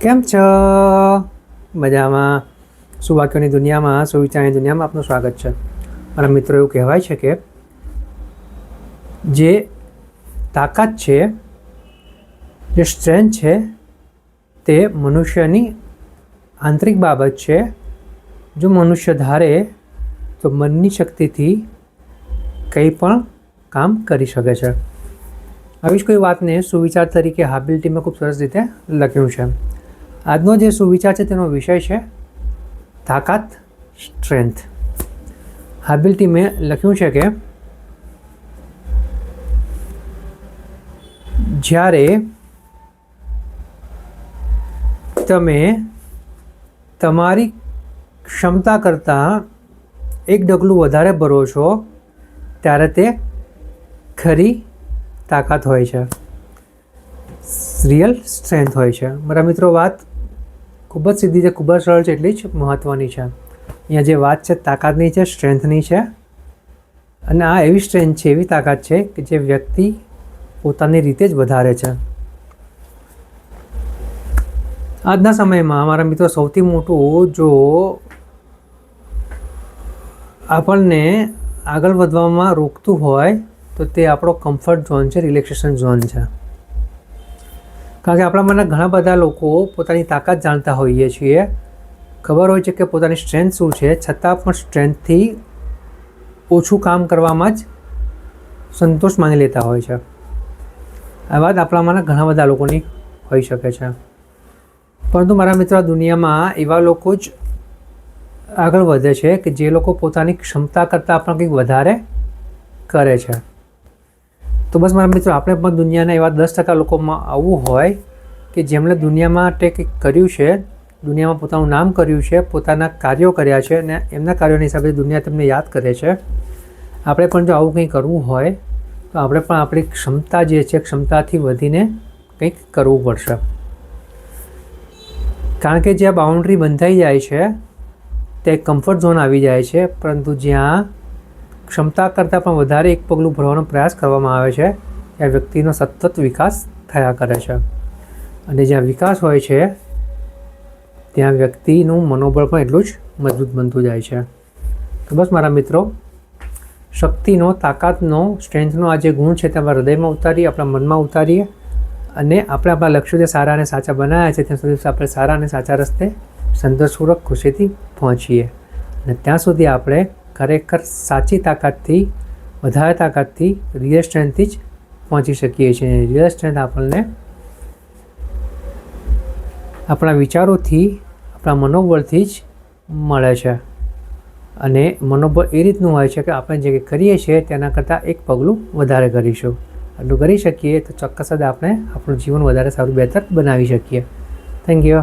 કેમ છો? મજામાં. સુવાક્યોની દુનિયામાં, સુવિચારની દુનિયામાં આપનું સ્વાગત છે. મારા મિત્રો, એવું કહેવાય છે કે જે તાકાત છે, જે સ્ટ્રેન્થ છે, તે મનુષ્યની આંતરિક બાબત છે. જો મનુષ્ય ધારે, તો મનની શક્તિથી કંઈ પણ કામ કરી શકે છે. આવી જ કોઈ વાતને સુવિચાર તરીકે હાબિલિટીમાં ખૂબ સરસ રીતે લખ્યું છે. આજનો જે સુવિચાર છે તેનો વિષય છે તાકાત, સ્ટ્રેન્થ. હાબિલિટી મેં લખ્યું છે કે જ્યારે તમે તમારી ક્ષમતા કરતાં એક ડગલું વધારે ભરો છો, ત્યારે તે ખરી તાકાત હોય છે. રિયલ સ્ટ્રેન્થ હોય છે. મારા મિત્રો, વાત ખૂબ જ સીધી છે, ખૂબ જ સરળ છે, એટલી જ મહત્ત્વની છે. અહીંયા જે વાત છે, તાકાતની છે, સ્ટ્રેન્થની છે. અને આ એવી સ્ટ્રેન્થ છે, એવી તાકાત છે કે જે વ્યક્તિ પોતાની રીતે જ વધારે છે. આજના સમયમાં મારા મિત્રો સૌથી મોટું જો આપણને આગળ વધવામાં રોકતું હોય તો તે આપણો કમ્ફર્ટ ઝોન છે રિલેક્સેશન ઝોન છે. કારણ કે આપણામાંના ઘણા બધા લોકો પોતાની તાકાત જાણતા હોઈએ છીએ. ખબર હોય છે કે પોતાની સ્ટ્રેન્થ શું છે. છતાં પણ સ્ટ્રેન્થથી ઓછું કામ કરવામાં જ સંતોષ માની લેતા હોય છે. આ વાત આપણામાંના ઘણા બધા લોકોની હોઈ શકે છે. પરંતુ મારા મિત્રો દુનિયામાં એવા લોકો જ આગળ વધે છે કે જે લોકો પોતાની ક્ષમતા કરતાં પણ કંઈક વધારે કરે છે. તો બસ મારા મિત્રો, આપણે પણ દુનિયાના એવા દસ ટકા લોકોમાં આવવું હોય કે જેમણે દુનિયામાં માટે કંઈક કર્યું છે, દુનિયામાં પોતાનું નામ કર્યું છે, પોતાના કાર્યો કર્યા છે અને એમના કાર્યોના હિસાબે દુનિયા તેમને યાદ કરે છે. આપણે પણ જો આવું કંઈ કરવું હોય, તો આપણે પણ આપણી ક્ષમતા જે છે, ક્ષમતાથી વધીને કંઈક કરવું પડશે. કારણ કે જ્યાં બાઉન્ડ્રી બંધાઈ જાય છે તે કમ્ફર્ટ ઝોન આવી જાય છે, પરંતુ જ્યાં ક્ષમતા કરતાં પણ વધારે એક પગલું ભરવાનો પ્રયાસ કરવામાં આવે છે. ત્યાં વ્યક્તિનો સતત વિકાસ થયા કરે છે. અને જ્યાં વિકાસ હોય છે, ત્યાં વ્યક્તિનું મનોબળ પણ એટલું જ મજબૂત બનતું જાય છે. તો બસ મારા મિત્રો, શક્તિનો, તાકાતનો, સ્ટ્રેન્થનો આ જે ગુણ છે તે આપણા હૃદયમાં ઉતારીએ, આપણા મનમાં ઉતારીએ અને આપણે આપણા લક્ષ્યો જે સારા અને સાચા બનાવ્યા છે, ત્યાં સુધી આપણે સારા અને સાચા રસ્તે સંતોષપૂર્વક ખુશીથી પહોંચીએ. અને ત્યાં સુધી આપણે ખરેખર સાચી તાકાતથી, વધારે તાકાતથી રિયલ સ્ટ્રેન્થથી જ પહોંચી શકીએ છીએ. રિયલ સ્ટ્રેન્થ આપણને આપણા વિચારોથી, આપણા મનોબળથી જ મળે છે. અને મનોબળ એ રીતનું હોય છે કે આપણે જે કરીએ છીએ તેના કરતાં એક પગલું વધારે કરીશું. આટલું કરી શકીએ તો ચોક્કસ જ આપણે આપણું જીવન વધારે સારું બહેતર બનાવી શકીએ. Thank you